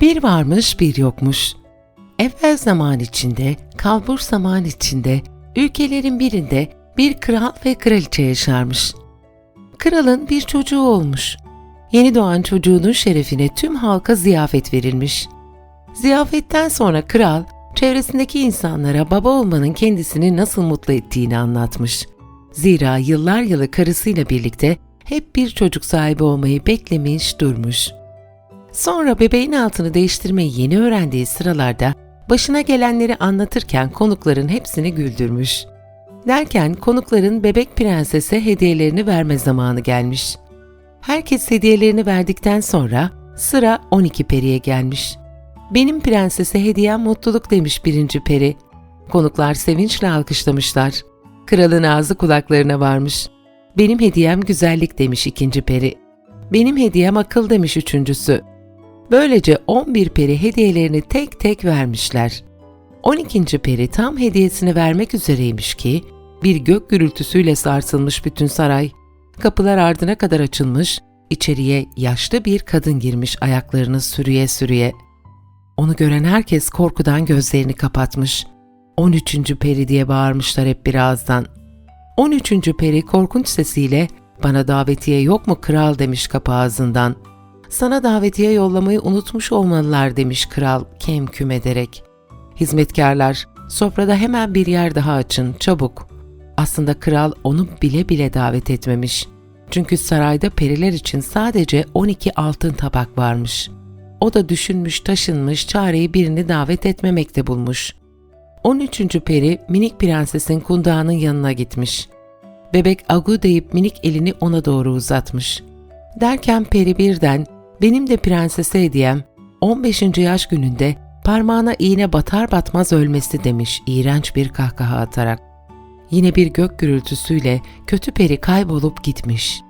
Bir varmış bir yokmuş. Evvel zaman içinde, kalbur zaman içinde, ülkelerin birinde bir kral ve kraliçe yaşarmış. Kralın bir çocuğu olmuş. Yeni doğan çocuğunun şerefine tüm halka ziyafet verilmiş. Ziyafetten sonra kral, çevresindeki insanlara baba olmanın kendisini nasıl mutlu ettiğini anlatmış. Zira yıllar yılı karısıyla birlikte hep bir çocuk sahibi olmayı beklemiş durmuş. Sonra bebeğin altını değiştirmeyi yeni öğrendiği sıralarda başına gelenleri anlatırken konukların hepsini güldürmüş. Derken konukların bebek prensese hediyelerini verme zamanı gelmiş. Herkes hediyelerini verdikten sonra sıra 12 periye gelmiş. Benim prensese hediyem mutluluk demiş birinci peri. Konuklar sevinçle alkışlamışlar. Kralın ağzı kulaklarına varmış. Benim hediyem güzellik demiş ikinci peri. Benim hediyem akıl demiş üçüncüsü. Böylece 11 peri hediyelerini tek tek vermişler. 12. peri tam hediyesini vermek üzereymiş ki bir gök gürültüsüyle sarsılmış bütün saray. Kapılar ardına kadar açılmış, içeriye yaşlı bir kadın girmiş ayaklarını sürüye sürüye. Onu gören herkes korkudan gözlerini kapatmış. 13. peri diye bağırmışlar hep bir ağızdan. 13. peri korkunç sesiyle bana davetiye yok mu kral demiş kapı ağzından. Sana davetiye yollamayı unutmuş olmalılar demiş kral kem küm ederek. Hizmetkarlar sofrada hemen bir yer daha açın çabuk. Aslında kral onu bile bile davet etmemiş. Çünkü sarayda periler için sadece 12 altın tabak varmış. O da düşünmüş taşınmış çareyi birini davet etmemekte bulmuş. 13. peri minik prensesin kundağının yanına gitmiş. Bebek agu deyip minik elini ona doğru uzatmış. Derken peri birden benim de prensese hediyem 15. yaş gününde parmağına iğne batar batmaz ölmesi demiş iğrenç bir kahkaha atarak. Yine bir gök gürültüsüyle kötü peri kaybolup gitmiş.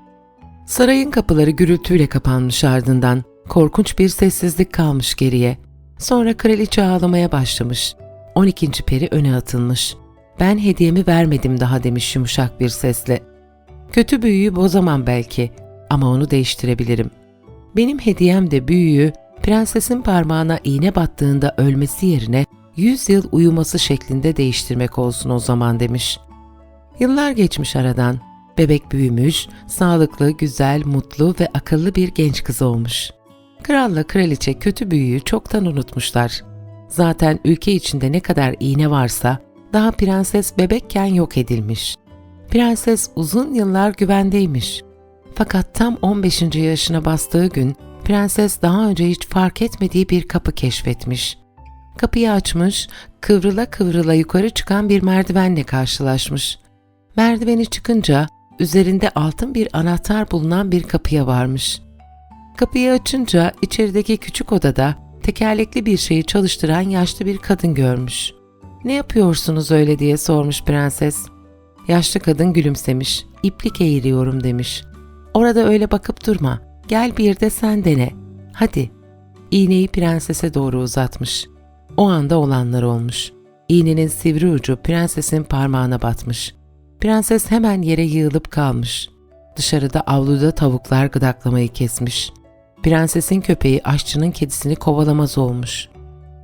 Sarayın kapıları gürültüyle kapanmış ardından korkunç bir sessizlik kalmış geriye. Sonra kraliçe ağlamaya başlamış. 12. peri öne atılmış. Ben hediyemi vermedim daha demiş yumuşak bir sesle. Kötü büyüyü bozamam belki ama onu değiştirebilirim. Benim hediyem de büyüyü prensesin parmağına iğne battığında ölmesi yerine 100 yıl uyuması şeklinde değiştirmek olsun o zaman demiş. Yıllar geçmiş aradan. Bebek büyümüş, sağlıklı, güzel, mutlu ve akıllı bir genç kız olmuş. Kralla kraliçe kötü büyüyü çoktan unutmuşlar. Zaten ülke içinde ne kadar iğne varsa daha prenses bebekken yok edilmiş. Prenses uzun yıllar güvendeymiş. Fakat tam 15. yaşına bastığı gün prenses daha önce hiç fark etmediği bir kapı keşfetmiş. Kapıyı açmış, kıvrıla kıvrıla yukarı çıkan bir merdivenle karşılaşmış. Merdiveni çıkınca üzerinde altın bir anahtar bulunan bir kapıya varmış. Kapıyı açınca içerideki küçük odada tekerlekli bir şeyi çalıştıran yaşlı bir kadın görmüş. Ne yapıyorsunuz öyle diye sormuş prenses. Yaşlı kadın gülümsemiş. İplik eğiriyorum demiş. Orada öyle bakıp durma. Gel bir de sen dene. Hadi. İğneyi prensese doğru uzatmış. O anda olanlar olmuş. İğnenin sivri ucu prensesin parmağına batmış. Prenses hemen yere yığılıp kalmış. Dışarıda avluda tavuklar gıdaklamayı kesmiş. Prensesin köpeği aşçının kedisini kovalamaz olmuş.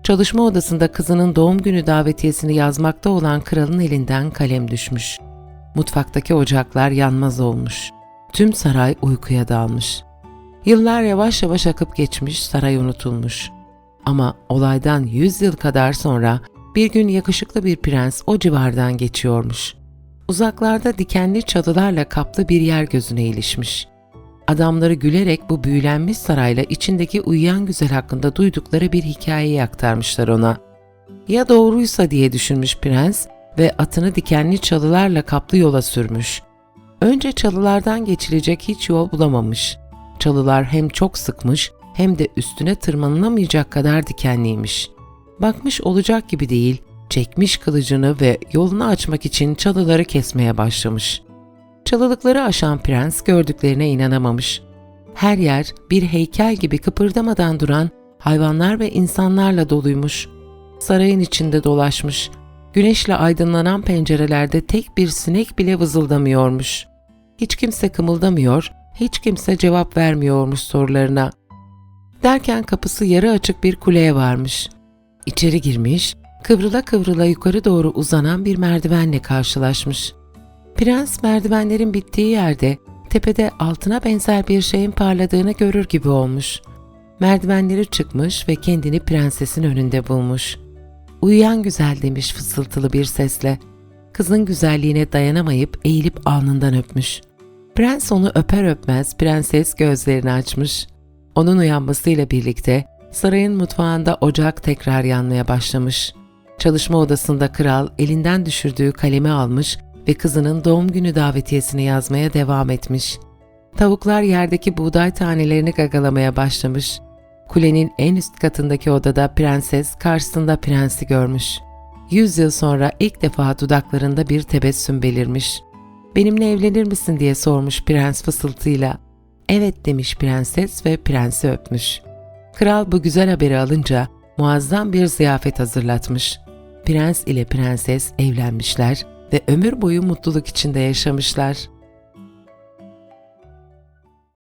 Çalışma odasında kızının doğum günü davetiyesini yazmakta olan kralın elinden kalem düşmüş. Mutfaktaki ocaklar yanmaz olmuş. Tüm saray uykuya dalmış. Yıllar yavaş yavaş akıp geçmiş, saray unutulmuş. Ama olaydan yüz yıl kadar sonra bir gün yakışıklı bir prens o civardan geçiyormuş. Uzaklarda dikenli çalılarla kaplı bir yer gözüne ilişmiş. Adamları gülerek bu büyülenmiş sarayla içindeki uyuyan güzel hakkında duydukları bir hikayeyi aktarmışlar ona. Ya doğruysa diye düşünmüş prens ve atını dikenli çalılarla kaplı yola sürmüş. Önce çalılardan geçilecek hiç yol bulamamış. Çalılar hem çok sıkmış hem de üstüne tırmanılamayacak kadar dikenliymiş. Bakmış olacak gibi değil, çekmiş kılıcını ve yolunu açmak için çalıları kesmeye başlamış. Çalılıkları aşan prens gördüklerine inanamamış. Her yer bir heykel gibi kıpırdamadan duran hayvanlar ve insanlarla doluymuş. Sarayın içinde dolaşmış. Güneşle aydınlanan pencerelerde tek bir sinek bile vızıldamıyormuş. Hiç kimse kımıldamıyor, hiç kimse cevap vermiyormuş sorularına. Derken kapısı yarı açık bir kuleye varmış. İçeri girmiş, kıvrıla kıvrıla yukarı doğru uzanan bir merdivenle karşılaşmış. Prens merdivenlerin bittiği yerde tepede altına benzer bir şeyin parladığını görür gibi olmuş. Merdivenleri çıkmış ve kendini prensesin önünde bulmuş. Uyuyan güzel demiş fısıltılı bir sesle. Kızın güzelliğine dayanamayıp eğilip alnından öpmüş. Prens onu öper öpmez prenses gözlerini açmış. Onun uyanmasıyla birlikte sarayın mutfağında ocak tekrar yanmaya başlamış. Çalışma odasında kral elinden düşürdüğü kalemi almış ve kızının doğum günü davetiyesini yazmaya devam etmiş. Tavuklar yerdeki buğday tanelerini gagalamaya başlamış. Kulenin en üst katındaki odada prenses karşısında prensi görmüş. Yüz yıl sonra ilk defa dudaklarında bir tebessüm belirmiş. Benimle evlenir misin diye sormuş prens fısıltıyla. Evet demiş prenses ve prensi öpmüş. Kral bu güzel haberi alınca muazzam bir ziyafet hazırlatmış. Prens ile prenses evlenmişler ve ömür boyu mutluluk içinde yaşamışlar.